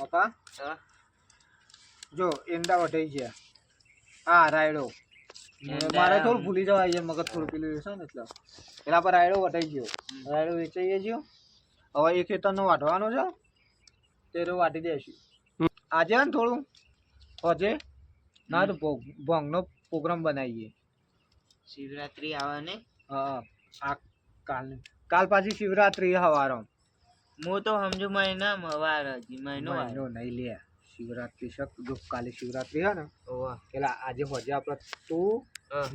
હા. જો એંડા વટાઈ ગયા. હા રાયડો. મારે થોડું ભૂલી જવાય છે મગજ થોડું પેલું છે ને એટલે. પેલા પર રાયડો વટાઈ ગયો. રાયડો વેચાઈ ગયો હવે એ ખેતરનો વાઢવાનો છે. તેરો વાટી દેશું. આજે ને થોડું. હજે ના તો ભોગ- ભોંગનો પ્રોગ્રામ બનાવીએ. શિવરાત્રી આવે ને હા. આ કાલ કાલ પાછી શિવરાત્રી હવારો હું તો સમજુ મહિનામાં મવાર હજી મહિનો મહિનો નહીં લે. શિવરાત્રી શક જો કાલે શિવરાત્રી હે ને? ઓવા પેલા આજે હોજે આપણે તું હા.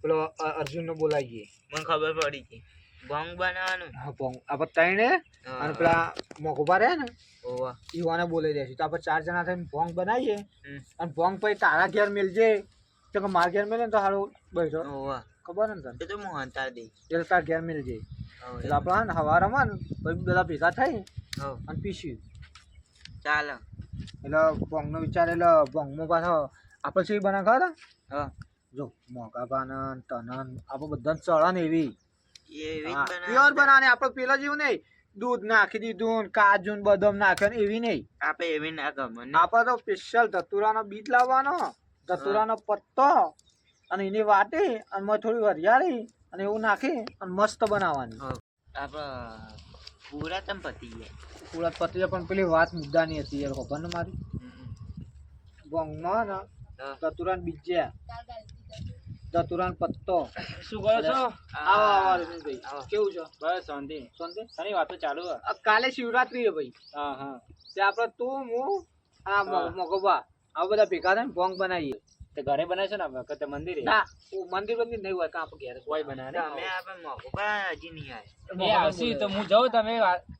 પેલો અર્જુન ને બોલાવીએ મને ખબર પડી ગઈ. ભોંગ બનાવવાનું. હા ભોંગ. આપણે ત્રણે અને પેલા મોઘુબા રહે ને? ઓવા ઈવાને બોલાવી દેશું. તો આપણે ચાર જણા થઈને ભોંગ બનાવીએ. અને ભોંગ પછી તારા ઘેર મિલજે. તો કે મારા ઘેર મેળે તો સારું બેઠો. ઓવા ખબર ને તને? તો હું હંતાર દે. એટલે તારા ઘેર. એટલે આપણે હવારમાં ને બધા ભેગા થાય અને પીશું. ચાલ. એટલે ભોંગનો વિચાર એટલે ભોંગમાં પાછો આપણે શું બના ખબર હા જો મોગા બાનન તનન આપણે બધા ચડા ને એવી. એવી પ્યોર. બનાવવાની આપણે પેલા જેવું નહીં. દૂધ નાખી દીધું કાજુ બદામ નાખ્યો ને એવી નહીં. આપણે એવી ના ગમે આપણે તો સ્પેશિયલ ધતુરાનો બીજ લાવવાનો. ધતુરાનો પત્તો. અને એની વાટી અને મેં થોડી વરિયાળી અને એવું નાખી અને મસ્ત બનાવવાની. આપડે પૂરા તમ પતી ગયા. પૂરા પતી જાય પણ પેલી વાત મુદ્દાની હતી યાર ખબર ને મારી? ભોંગમાં ને હા. બીજ્યા. ધતુરાન પત્તો. શું કરો છો? આવો આવો ભાઈ કેવું છે? બસ શાંતિ. શાંતિ? તારી વાતો ચાલુ હે. કાલે શિવરાત્રી છે ભાઈ. હા હા. તે આપણે તું હું આ હા. મગોબા આ બધા ભેગા થઈને ભોંગ બનાવીએ. તે ઘરે બનાવશો ને આપણે? તે મંદિરે? ના. મંદિર મંદિર નહીં હોય કાં ઘેર કોઈ બનાવે? ને? તમે આપે મોકવા હજી નહીં આવે. એ આવશી તો હું જાઉં તમે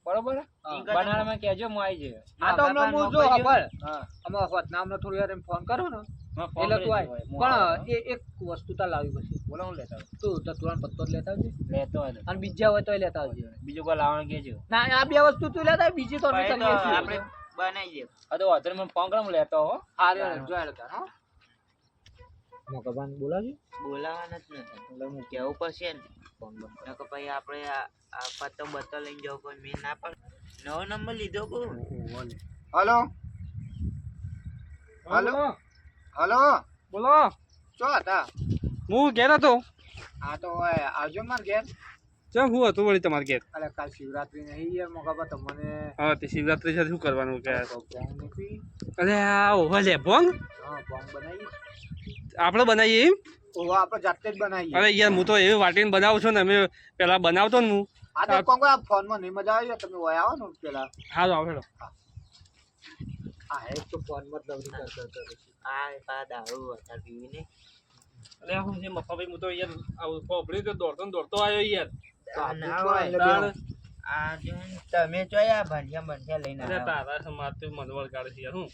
બરોબર. બનાવવામાં કહેજો હું આવી જઈએ હા તો હમણાં હું જો ખબર અમે હોત ના હમણાં થોડી વાર એમ ફોન કરું ને. એટલે તું આય. પણ એ એક વસ્તુ તાર લાવી પછી. બોલો હું લેતા તું તો તુરંત પત્તો લેતા આવજે. લેતો હોય તો. અને બીજા હોય તો લેતા આવજે. બીજું કોઈ લાવવાનું કેજો ના આ બે વસ્તુ તું લેતા બીજી તો અમે આપણે બનાવી દે હા તો નહીં, મને ફોન કરો લેતો હો. હા જો હા. મોકબાન બોલાવજો. બોલાવાના જ નથી. એટલે હું કેવું પડશે ને? ફોન બંધ કે ભાઈ આપણે આ આ પત્તો બત્તો લઈને જવું કોઈ મેં ના પણ નવો નંબર લીધો કો હલો? હલો? હલો? બોલો. ચો હતા? હું ઘેર હતો. હા તો આવજો માર ઘેર. ચમ હું હતું વળી તમારે ઘેર? અરે કાલ શિવરાત્રી નહીં યાર મોકબા તમને હા તે શિવરાત્રી સાથે શું કરવાનું કે? ભોંગ નથી અરે આ ઓહો લે ભોંગ. હા ભોંગ બનાવી. આપણે બનાવીએ એમ? આપણે જાતે જ બનાવીએ. અરે યાર હું તો એવી વાટીને બનાવું છું ને અમે પેલા બનાવતો ને હું. આ તો કોણ આ ફોનમાં નહીં મજા આવી તમે હોય આવો ને પેલા. હા તો આવેલો આ એક તો ફોનમાં જ લવરી કરતો આ પા દારૂ વધારે પીવીને અરે હું છે મફાભાઈ હું તો યાર આવું પોપડી તો દોડતો ને દોડતો આવ્યો યાર. આ ના હોય. તમે જોયા ભંઠિયા ભંઠિયા લઈને તારા સમાજ મનવર કાઢે છે યાર હું.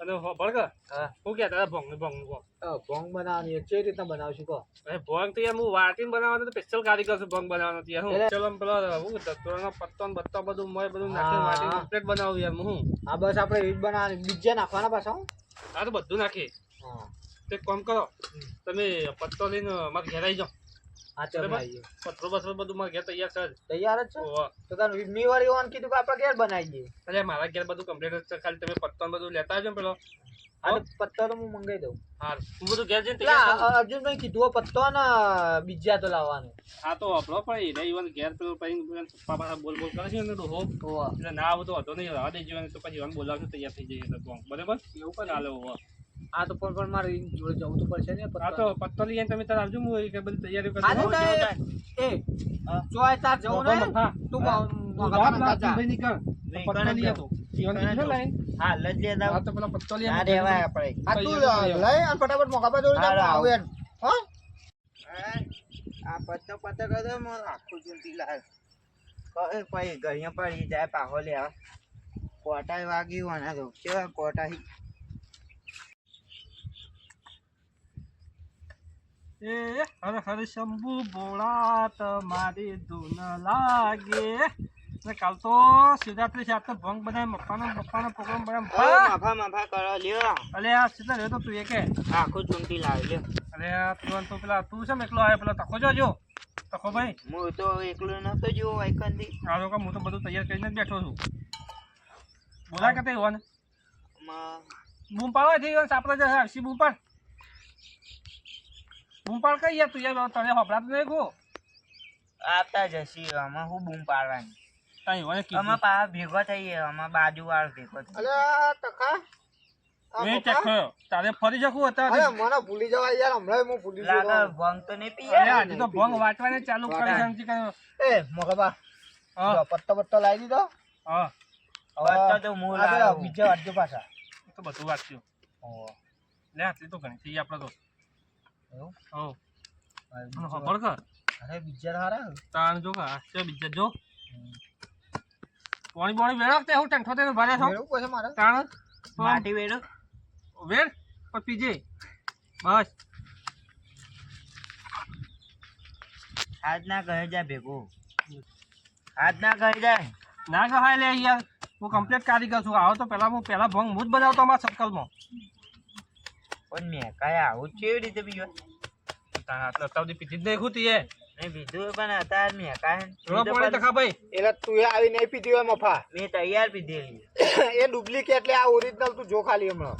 અને ભળ હા. હું કે તારા ભોંગ ભોંગ ભોંગ બનાવવાની કેવી રીતના બનાવશું કહો? અરે ભોંગ તો યાર હું વાટીને બનાવવાનો તો સ્પેશિયલ કારીગર છું ભોંગ બનાવવાનો યાર હું. એટલે- ચલો આમ પેલો હું તત્વનો પત્તો ને બત્તો બધું મોય બધું નાખીને હા. વાટીને કમ્પ્લીટ બનાવું યાર હું. આ બસ આપણે એ જ બનાવવાની. બીજા નાખવાના પાછા હા? તો બધું નાખી હા. તે કામ કરો. તમે પત્તો લઈને મારે ઘેરાઈ જાઓ. પથરો બથરો બધું મારા ઘેર તૈયાર છે તૈયાર જ છે? તો તાર વાળી ઓન કીધું કે આપણે ઘેર બનાવી દઈએ અરે મારા ઘેર બધું કમ્પ્લીટ છે. ખાલી તમે પત્તો બધું લેતા આવજો પેલો. હા તો પત્તો તો હું મંગાઈ દઉં. હા હું બધું ઘેર જઈને તૈયાર અર્જુનભાઈ કીધું પત્તો ને બીજા તો લાવવાનું. હા તો આપણો પણ એ ઈવન ઘેર પેલું પછી પપ્પા બોલ બોલ કરે છે ને તો હો. ઓવા એટલે ના આવું તો હતો નહીં રાહ દેજો જવાનું તો પછી બોલાવજો તૈયાર થઈ જઈએ. તો બરાબર? એવું પણ હાલે હોવો આ તો પણ પણ મારે જોડે જવું તો પડશે ને હા તો પત્તો લઈ તમે તાર આવજો હું એ કે બધી તૈયારી કરી આ તો દઉં. તારે- એ તાર જવું ને તું. મોગા તું જા, જા. ભાઈ નીકળ. પત્તો લઈ. આવતો. કણે કીધું લાઈન. હા લજ લે હા તો પેલા પત્તો લઈ આ આવજો. આપણે આ તું લઈ અને ફટાફટ મોગા પા જોડે જા, આવું એમ. હો આ પત્તો પત્તો કરતો મને આખું ચૂંટી લાગે કહે પછી ઘડિયા પડી જાય પાહો લે કોટા કોટાઈ વાગ્યું અને તો કેવા એ હર હર શંભુ ભોળા તમારી ધૂન લાગે. ને કાલ તો શિવરાત્રી છે આપણે ભંગ બનાવી મફાનો મફાનો પ્રોગ્રામ બનાવી. માફા માફા કરો લ્યો. અલે આ સીધા રહ્યો તો તું એ કે આખું ચૂંટી લાવે લ્યો. અરે આ તું તો પેલા તું છે એકલો આવ્યો? પેલા તકો જોજો તકો ભાઈ. હું તો એકલો નતો જો આઈકનથી આ લોકો હું તો બધું તૈયાર કરીને જ બેઠો છું. બોલા કે તે હોને? માં. બૂમ પાડવા થઈ સાપડા જશે આવશી બૂમ પાડ. બૂમ પાડ કઈ યાર તું યાર તને હોપડા તો નહીં ગો આપતા જશી આમાં હું બૂમ પાડવાની. તઈ હોય કીધું. આમાં પા ભેગો થઈએ આમાં બાજુ વાળો ભેગો થઈ અલે આ એ પપ્પા? ચેક થયો તારે ફરી અરે હતા મને ભૂલી જવાય યાર હમણાં હું ભૂલી લાગે ગયો ભંગ તો નહીં પીએ? અરે આજે તો ભંગ વાંચવાને ચાલુ કરી શાંતિ કર્યો એ મોગબા. હા. પત્તો પત્તો લાવી દીધો. હા. પત્તો તો હું આ જો લાવું. બીજા વાંચજો પાછા. તો બધું વાંચ્યું. લે આટલી તો ઘણી થઈ આપણે તો. એવું? હો ખબર કર. અરે બીજા હારા તાણ જો કા છે બીજા જો. પાણી પાણી વેળા તે હું ટેન્થો તેને ભરે છો મેળવું પછી મારે? તાણ? માટી વેડો વેર પણ પીજે. બસ. હાથ ના કહે જાય ભેગું. હાથ ના કહે જાય ના કહાય લે યાર હું કમ્પ્લીટ કારીગર છું. આવો તો પેલા હું પેલા ભંગ હું જ બનાવતો અમારા સર્કલમાં પણ મેં કાંઈ આવું કેવી રીતે પીવો તાણ આટલા અત્યાર પીધી જ નહીં ખૂતી એ મેં પીધું પણ અત્યારે મેં કાંઈ થોડો પાણી તો ખા ભાઈ. એટલે તું આવી નહીં પીધી હોય મફા. મેં તૈયાર પીધેલી એ ડુપ્લિકેટ એટલે આ ઓરિજિનલ તું જો ખાલી હમણાં.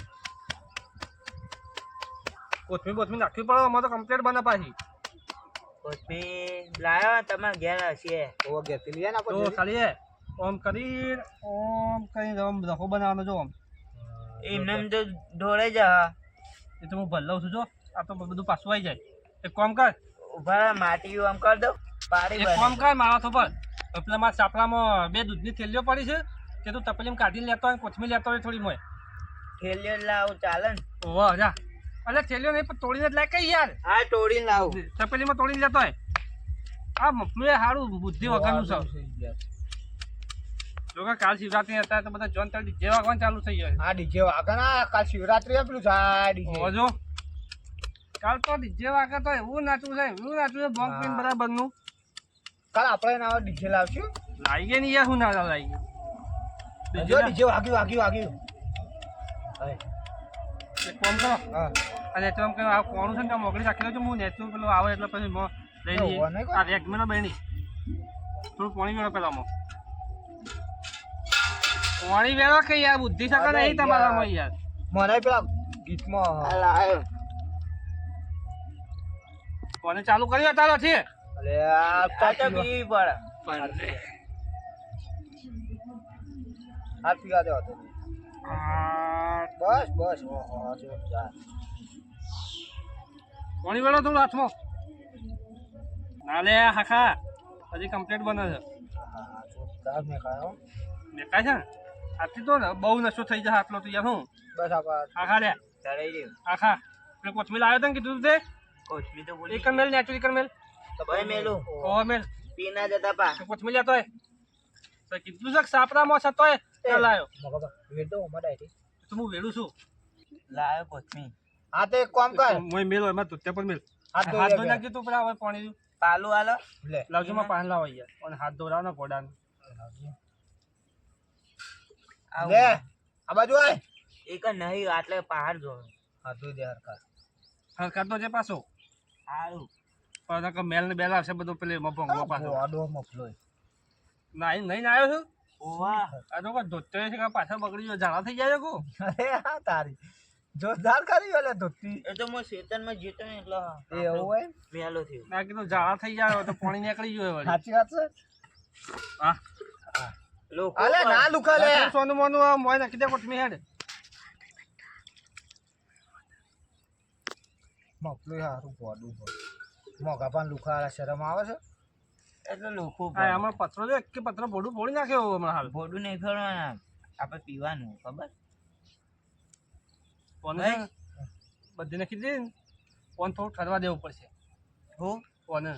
કોથમીર બોથમીર નાખવી પડે અમારે તો કમ્પ્લીટ બને પાછી. કોથમીર લાયો તમારે ઘેર હશે. ઓ ગેતી લઈએ ને તો ખાલી ઓમ કરી ઓમ કરી ઓમ રખો બનાવવાનો જો એમને એમ તો ઢોળે જા એ તો હું ભર લઉં છું જો. આ તો બધું પાછું આવી જાય. એક કામ કર. ઊભા રહો, માટી આમ કર દો. પાડી એક કામ કર મારા તો પર. પેલા મારા સાપડામાં બે દૂધની થેલીઓ પડી છે કે તું તપલીમ કાઢીને લેતો હોય કોથમીર લેતો હોય થોડી મોય થેલીઓ લાવ ચાલે ને. વાહ જા. અલે થેલીઓ નહીં પણ તોડીને જ લાય કઈ યાર? હા તોડીને લાવ. તપેલીમાં તોડીને લેતો હોય આ મફલું સારું બુદ્ધિ વગરનું છે. જો કે કાલ શિવરાત્રી હતા તો બધા જોન તળી ડીજે વાગવાનું ચાલુ થઈ જાય આ ડીજે વાગે ના કાલ શિવરાત્રી એ પેલું જાય ડીજે. જો. કાલ તો ડીજે વાગે તો એવું નાચવું છે એવું નાચવું છે બોમ્બ પીન બરાબરનું કાલ આપણે ના ડીજે લાવશું. ગયે નહીં યાર શું ના લાવી ગયો ડીજે ડીજે વાગ્યું વાગ્યું વાગ્યું. એક કામ કરો. હા. અને તો એમ કે આ કોણું છે ને મોકલી રાખી છું હું નેચું પેલું આવે એટલે પછી લઈ લઈએ? આ રેક મેળો બેણી થોડું પાણી મેળો પેલામાં. પાણી વેળો કે યાર? બુદ્ધિ સકા નહીં તમારામાં યાર. મને પેલા ગીતમાં લાયો કોને ચાલુ કર્યો તારો છે અરે આ તો પડ પડે. આ પીવા દેવા તો બસ બસ. ઓહો જોરદાર પાણી વેળો થોડું હાથમાં. ના લે હાખા. હજી કમ્પ્લીટ બને છે. મેકાય છે ને? આથી તો ને બહુ નશો થઈ જાય આટલો તો યાર હું. બસ આખા લે આખા. પેલું કોથમીર આવ્યો તને કીધું તે કોથમીર તો બોલી. એક મેલ નેચુરી કર મેલ. ભાઈ મેલું. ઓ મેલ. પી ના જતા પા. તો કોથમીર લેતો હોય તો કીધું છે સાપરામાં છતો હે તે લાયો. મગા વેડ દો અમારે તો હું વેડું છું. લાયો કોથમીર. હા તો એક કામ કર. મોય મેલ હોય તો તે પર મેલ. હાથ ધોઈ. નાખજે તું પેલા હવે પાણી પાલું આલો લે. લાવજો માં પાણી લાવ યાર અને હાથ ધોરાવ ને આવું. લે આ બાજુ આય. એક જ નહીં આટલે પહાડ જોવે. હા તો દે હરખા. હરકત તો છે પાછો. સારું પણ કે મેલ ને બેલ આવશે બધું પેલે મફંગો પાછો. આડો મફલો નાઈ નહીં આવ્યો છું? ઓવા. આ તો ધોત્યો છે કે પાછળ બગડી ગયો ઝાડા થઈ જાય કો? અરે આ તારી. જોરદાર કરી ઓલે ધોતી એ તો મો શેતનમાં જીતો ને એટલે એ હોય મેલો થયો. ના કીધું ઝાડા થઈ જાય તો પાણી નીકળી ગયો સાચી વાત છે? હા. અલે ના લુખા લે સોનું મોનું મોય નાખી દે હેડ. મોકલું હારું પોડું મોગા પણ લુખા શરમ આવે છે. એટલે લોકો આ આમાં પથરો જો એક કે પથરો ભોડું ફોડી નાખ્યો હમણાં હાલ. ભોડું નહીં ફરવાના આપણે પીવાનું ખબર? કોને. બધી નાખી દે કોણ થોડું ઠરવા દેવું પડશે. હો? કોને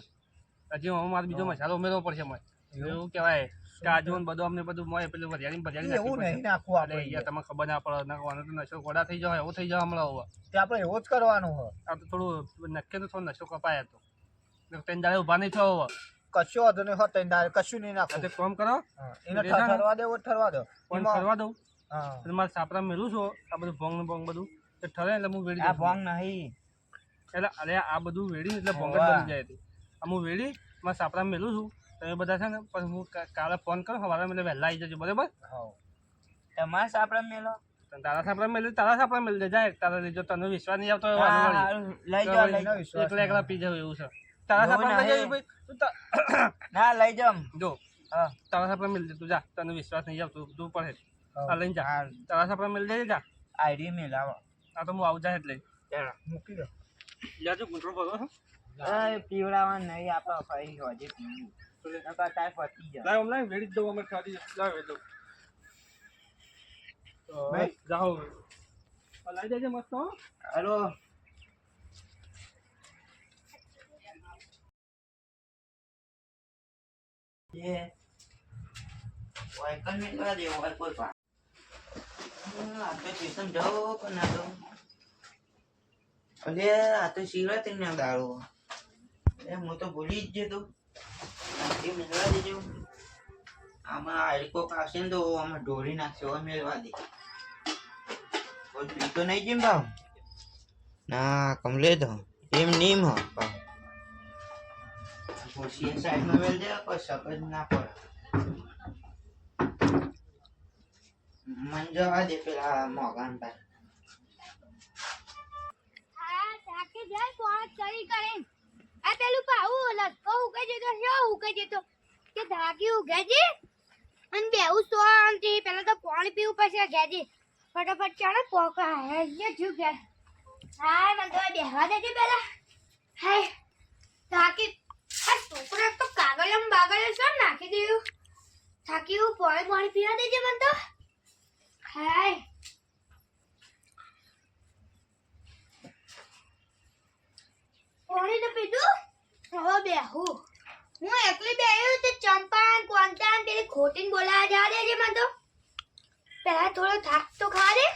હજી હું મારે બીજો મસાલો ઉમેરવો પડશે મોય એવું કહેવાય. કાજુ ને બધું અમને બધું મોય પેલું વરિયાળી બરિયાળી એવું નહીં નાખવું આપણે. યાર તમે ખબર ના પડે નાખવાનું તો નશો ગોડા થઈ જાય એવું થઈ જાય હમણાં હવે. તે આપણે એવો જ કરવાનું હોય. આ તો થોડું નક્કી તો થોડો નશો કપાય તો. ત્રણ દાડે ઊભા નહીં થયો હવે. કશું વાંધો નહીં હોત દાડે કશું નહીં નાખો એટલે કોમ કરો. એને? ઠરવા દેવો ઠરવા દો. ફોન ઠરવા દઉં. હા. મારે સાપરા મેળું છું આ બધું ભોંગ ને ભોંગ બધું. એ ઠરે એટલે હું વેડી આ ભોંગ નહીં. એટલે અરે આ બધું વેડી એટલે ભોંગ બની જાય હતી આ હું વેડી મારા સાપરા મેલું છું તમે બધા છે ને પણ હું કાલે ફોન કરું સવારે મને વહેલા આવી જજો બરાબર? તમારા સાપડા મેલો? તારા સાપડા મેળવી તારા સાપડા દે જાય તારા લીધે તને વિશ્વાસ નહીં આવતો લઈ વિશ્વાસ એકલા એકલા પી જાવ એવું છે. તારા સાપડા લઈ ભાઈ. તું ના લઈ જાવ જો હા. તારા સાપડા મેળવી તું જા તને વિશ્વાસ નહીં આવતો તું પડે. આ લઈને જા. તારા સાપડા મેળવી જાય જા. આઈડી મેલાવો. આ તો હું આવું જાય એટલે. મૂકી દો. જાજો ગુંટરો ભરો પીવડાવવા નહીં આપણે ફરી હોજે પીવું. Hello Yeah. Why can't we go there? Why can't we? અલે આ તો શિવરાત્રી ના દાડો હું તો ભૂલી જ જતો એ મેળવા દેજો. આમાં આડકો આવશે ને તો આમાં ઢોળી નાખશે હવે મેળવા દે. કોઈ પીતો નહીં જીમ ભાવ? ના, કમલે તો. એમ નીમ હ ભાવ. સાઈડમાં મેળ દે, કોઈ સકજ ના પડે. મન જવા દે પેલા મોગાન ભાઈ. કે ધાકી અને બેવું શાંતિ પેલા તો પાણી પીવું પછી ઘેજે. ફટાફટ ચાલો, પોકા હે જુ હા મને તો બેહવા દેજે પેલા હે થાકી, આ છોકરો તો કાગળિયામાં બાગળ શું નાખી દીધું. થાકી હું પાણી પાણી પીવા દેજે મને તો. હાય. પાણી તો પીધું, હવે બેહું. હું એકલી બેહ્યું તે ચંપાન કોંતાન પેલી ખોટીને બોલાવા જવા છે મને તો. પહેલા થોડો થાક તો ખા દે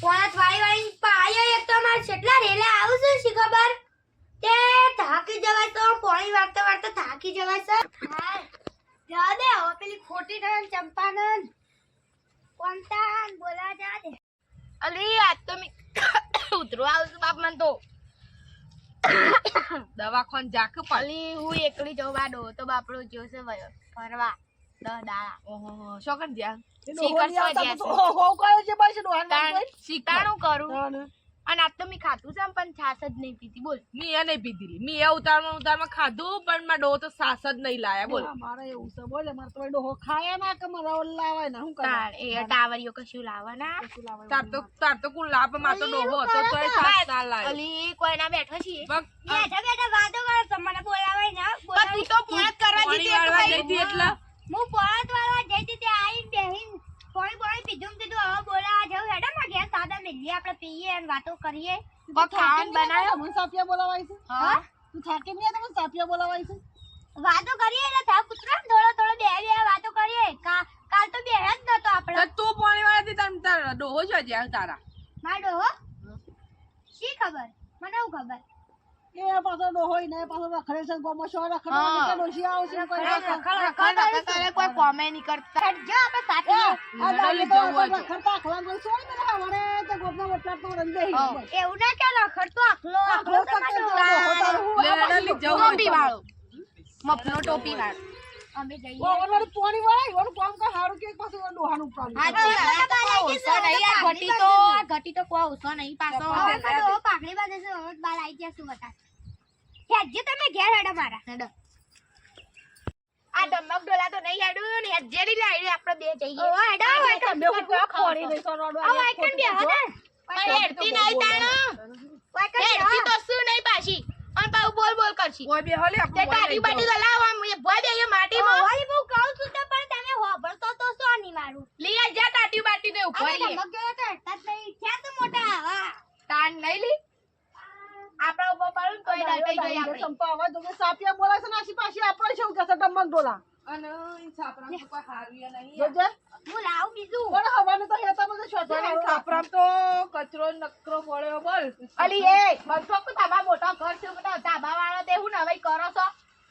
કોણ વાળી વાળી પાયો એક તો અમારે કેટલા રેલા આવું છું શી ખબર? તે થાકી જવાય તો, પાણી વાળતા વાળતા થાકી જવાય સર હા, જવા દે હવે પેલી ખોટી નન ચંપાનન કોંતાન બોલાવા જવા દે. અલી આ તો મેં ઉતરો આવશું બાપ મને તો. દવાખાન જાખ પડી હું એકલી જવા દો તો બાપડો જોશે વયો ફરવા દસ દાડા ઓહો શોકન જ્યાં શીકાણું કરું અને આજ તો મેં ખાધું છે પણ છાસ જ નહીં પીધી. બોલ. મેં એ નહીં પીધી મેં એ ઉતારમાં ઉતારમાં ખાધું પણ માં ડોહો તો છાસ જ નહીં લાયા. બોલ. તાર એ ટાવરીઓ કશું લાવવાના? તાર તો તાર તો કુલ લાભમાં તો ડોહો હતો તો એ છાસ ના લાય. અલી કોઈના બેઠો છે? બેઠા બેઠા વાતો કરો છો મને બોલાવાય ના? તું તો પોત કરવા દીધી એટલે. હું પોત વાળવા જઈ હતી ત્યાં આવીને બેહીન પાણી પાણી પીધું કીધું હવે બોલાવા જવું હેડો માં ઘેર સાદા મેલીએ આપણે પીએ અને વાતો કરીએ. કોક ખાવાનું બનાવ્યો? હા? વાતો કરીએ એટલે થાક કુતરા ને થોડો થોડો બે બે વાતો કરીએ. કા- કાલ તો બે જ નતો તો આપણે. તું પાણી વાળા થી તમ તાર ડોહો જો જ્યાં તારા. મારો હો શી ખબર? મને હું ખબર? કોઈ કોમે નહીં કરતા. જો આપણે સાથે એવું ના કે લખડતો આખલો આખલો લેડલી જવું ટોપી વાળો મફનો ટોપી વાળો અમે જઈએ ઘટી તો ઘટી તો કોઈ ઓછો નહીં પાછો હવે મારો ડોહો છે હવે બાર આવી ગયા શું બતા હેડજો તમે ઘેર હેડો મારા. હેડો. આ ડમક ડોલા તો નહીં હેડું ને હેજેડી લાવી આપણે બે જઈએ. ઓ હેડો વાઈકન આ વાઈકન બે હે પણ હેડતી નહીં તાણો. વાઈકન હેડતી તો શું નહીં પાછી? અને પાછું બોલ બોલ કરશી. ઓય બે હલે તે તારી બાટી તો લાવ આમ એ ભોય બે એ માટી માં. ઓય બહુ કહું છું તો પણ તમે હોભળતો તો સો ની મારું? લઈ આ જા તાટી બાટી ને ઊભો લે ગયો તો હેડતા જ નહીં. થયા તો મોટા આવા. તાન લઈ લી. આપણા ઊભો પડું ને તોય ડટાઈ ગઈ આપણે. અને તો કોઈ હારવીએ નહીં હું લાવું બીજું. છાપરામાં તો કચરો નકરો પડ્યો બોલ. અલી એ બંધો કે તમારા મોટા ઘર છે બધા ધાબા વાળા તે હું નવાઈ કરો છો.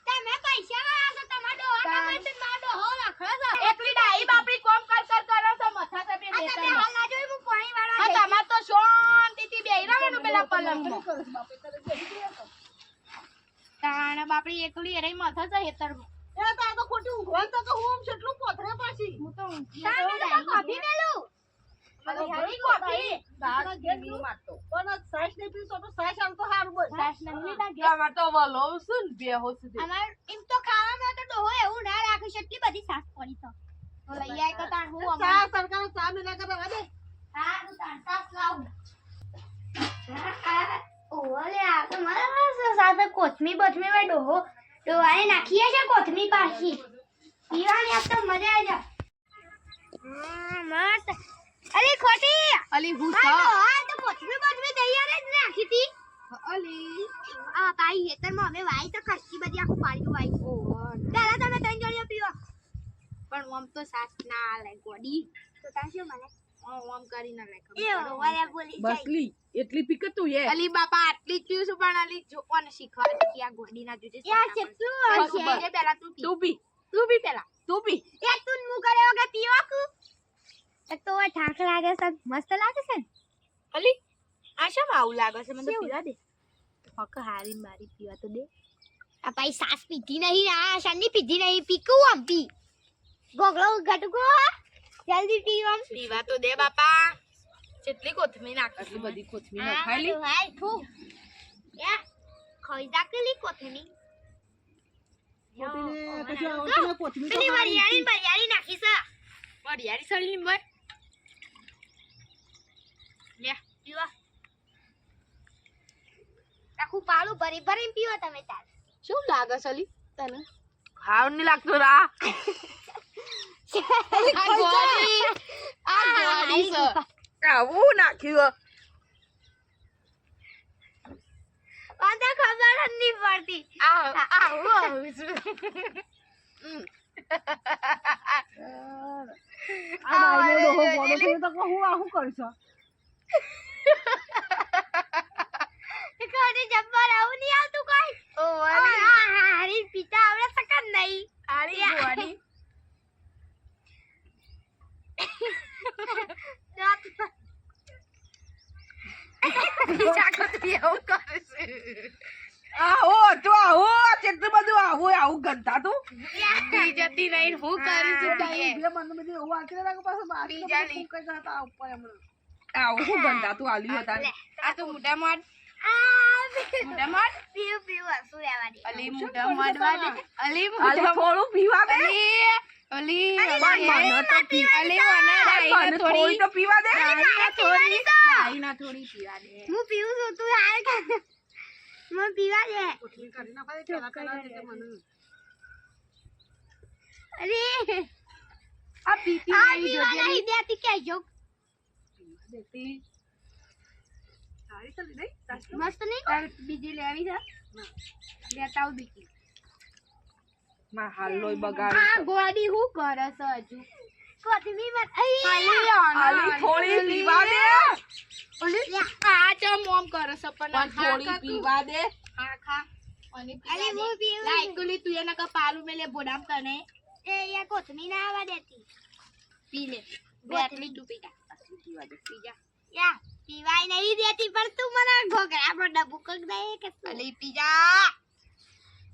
તમે પૈસા વાળા છો તમારો ડોહો તમે છે મારો ડોહો રખડો છો. એકલી ડાઈ બાપડી કોમ કર કર કરો છો મથા તમે આ તમે હાલ ના જોઈ હું પાણી વાળવા હા તમાર તો શાંતિથી બેહી રહેવાનું પેલા પલંગમાં. તાણ બાપડી એકલી અરે મથા છે હેતરમાં. એ તો ખોટી ઊંઘવાનું તો તો હું કેટલું પોથરે પાછી. હું તો ઊંઘી મેલું? મને હેરી કોફી કોફી. તારા ઘેર મારતો પણ સાઈસ નહીં પીશો તો સાઈસ આમ તો સારું બોલ સાસ નહીં લીધા ઘેર. આમાં તો વલો શું ને બેહો સુધી. અમાર એમ તો ખાવામાં તો ડોહો એવું ના રાખે એટલી બધી સાસ પડી તો. તો લઈ આય તો હું ચા અમાર. સરકાર ચા મિલા કરે વાદે. હા હું તાણ સાસ લાવું. ઓલે આ તો મારા સાથે કોથમી બથમી ભાઈ ડોહો. ડોહાને નાખીએ છે કોથમી પાછી પીવાની આપ તો મજા આવી જાય મસ્ત. અલી ખોટી. અલી હું આ તો હા તો કોથમી કોથમી તૈયાર જ રાખી હતી. અલી. આ તાઈ હેતરમાં અમે વાઈ તો ખસ્સી બધી આખું પાડ્યું વાઈ પેલા તમે ત્રણ જોડીઓ પીવો પણ આમ તો સાસ ના લાગે ગોડી. તો તાર મને બસલી એટલી પીક તું એ અલી બાપા આટલી છું પણ અલી જો કોને શીખવાડે કે આ ગોડી ના જોજે યાર કેટલું બસ. પેલા તું પી. તું પી. તું પી પેલા તું પી. એ તું મુ કરે વગર પીવા કુ એ તો આ ઠાક લાગે છે મસ્ત લાગે છે અલી આ શા આવું લાગે છે? મને તો પીવા દે. હક હારી મારી પીવા તો દે. આ ભાઈ સાસ પીધી નહીં આ શાની પીધી નહીં પીકું આમ પી. ગોગળો ગટકો જલ્દી પીવા પીવા તો દે બાપા. કેટલી કોથમીર નાખી બધી કોથમીર નખાયેલી હાય થુ યા ખોઈ દાખલી કોથમી પેલી વરિયાળી વરિયાળી નાખી છે. વરિયાળી સળી લીંબર લે પીવા. આખું પાલું ભરી ભરીને પીવો તમે શું લાગે સલી તને? ખાવ નહીં લાગતું રા. આ ગોળી આ ગોળી છે આવું નાખ્યું મને ખબર જ નહીં પડતી આ આવું આવું છે જબ્બર આવું નહીં આવતું કોઈ હારી પીતા આવડે સકન નહીં આરી આહો તો આહો કેટલું બધું આવું આવું ગંધા તું? જતી નહીં હું કરીશું પીએ બીજા આવું શું ગંધા તું આલ્યું હતા આ તો મોટા મોટ અલી મોટા વાળી અલી મોટા થોડું પીવા દે. અલી અલી પણ મને તો પી અલી મને ડાઈના મને થોડી થોડી તો પીવા દે. થોડી થોડી પીવા દે. હું પીવું છું તું હાલ મને પીવા દે. અરે આ પીતી નહીં જોજે નહીં દેતી મસ્ત નહીં? બીજી લેવી છે? લેતા આવ બીજી. માં હાલોય બગાડ. આ ગોડી હું કરે છે હજુ? કોથમી મત અઈ આલી થોડી પીવા દે. આ ચમ ઓમ કરે છે પણ પણ થોડી પીવા દે. હા ખા. અને અરે હું પીવું લાઈક લી તું એના કા પાલું મેલે બોડામ તને. એ યા કોથમી ના આવવા દેતી. પી લે. બેટલી તું પી જા પી જા યા પીવાય નહીં દેતી પણ તું મને ઘોઘરા પર ડબ્બુ કક દે કે શું? અલી પી જા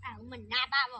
આવું મને ના ભાવો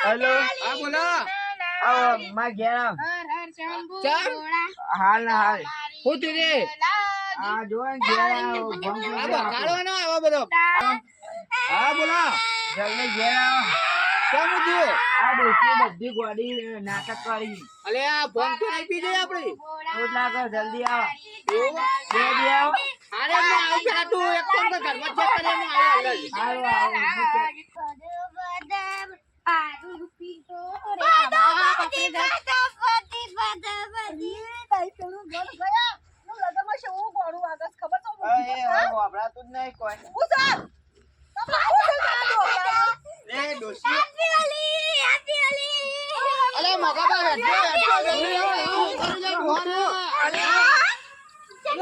હેલો હા બોલો આવમાં ગયા હર હર હાલ હાલ હું આ જો ગયા કાળવાનો આવો હા બોલો જલ્દી ગયા કેમ આ ડોસી બધી ગોડી નાટક કરી અલે આ ભંગ તો આપણે એટલા જલ્દી આવ જલ્દી અરે હું આવું બા કરી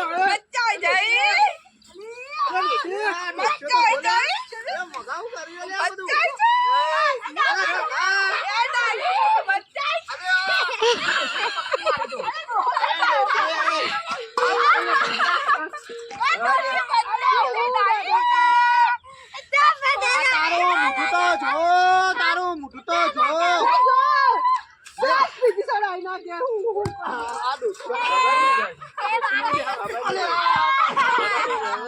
લે આ બધું. અરે મગા. આ તારું મોઢું તો જો તારું મોઢું તો જો આ ડોશી બંધા ખબર પાછા એ ટકાવે બંધા બંધા એ હોય એ હું થયો હોય આ શું છે તમને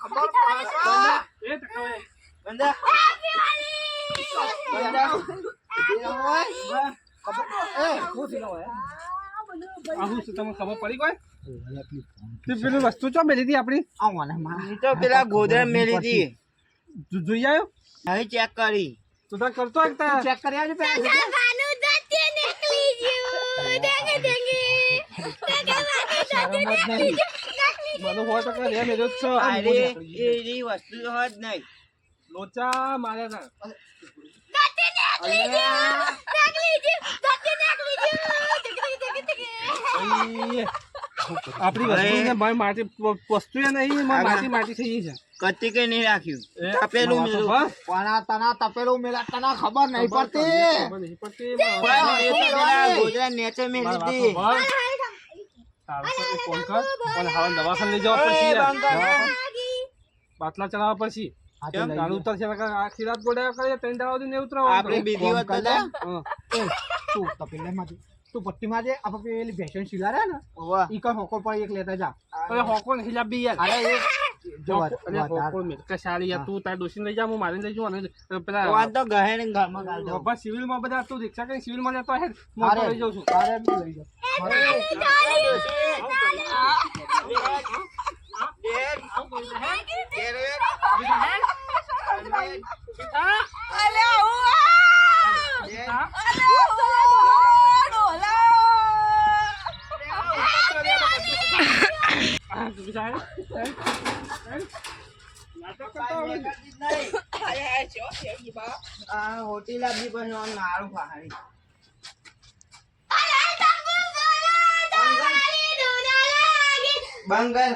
ખબર તે વસ્તુ ચો મેલી હતી આપણી તો પેલા ગોદરા મેલી હતી જોઈ આવ્યો હવે ચેક કરી તું તાર કરતો ચેક કરી આવજો મને હોય તો કે રે જ છે અરે એ વસ્તુ તો નહીં. લોચા માર્યા હતા આપણી વસ્તુ ને ભાઈ માટી વસ્તુ એ નહીં એમાં માટી માટી થઈ ગઈ છે કતી કે નહીં રાખ્યું. તપેલું મેલું. પણ તના તપેલું મેલા તને ખબર નહીં પડતી. ખબર નહીં પડતી, નેચે મેલી વાતો હતી બસ. સારું તો એક ફોન કર પણ હાલ દવાખાને લઈ જવા પડશે બાટલા ચડાવવા પડશે. તો લઈ ઉતરશે આખી રાત ગોડાયા કરીએ ત્રણ દાડા સુધી આપણે બીજી વાત તું તપેલે માં તું પટ્ટી માં જે આપણે પેલી ભેસણ શીલા ને. ઈ કઈ હોકો પર એક લેતા જા. અરે હોકો નહીં બી યાર. અરે એ જો વાત- હોકો- અરે વાત આ- હોકો મેલ કે સારી યાર. તું તાર ડોશીને લઈ જા, હું મારીને લઈ જાઉં અને પેલા વાત તો ગહેર ને ઘરમાં ગાળ દઉં. બાબા સિવિલમાં બધા તું રિક્ષા કરીને સિવિલમાં જતો હે હું અરે તો લઈ જાઉં છું અરે બી લઈ જા આ તું બિચાર હે? હે? નાટક કરતો હોય ને. આ હોટી લાવવી પછી આમ નાળું પહાડી. બંગલ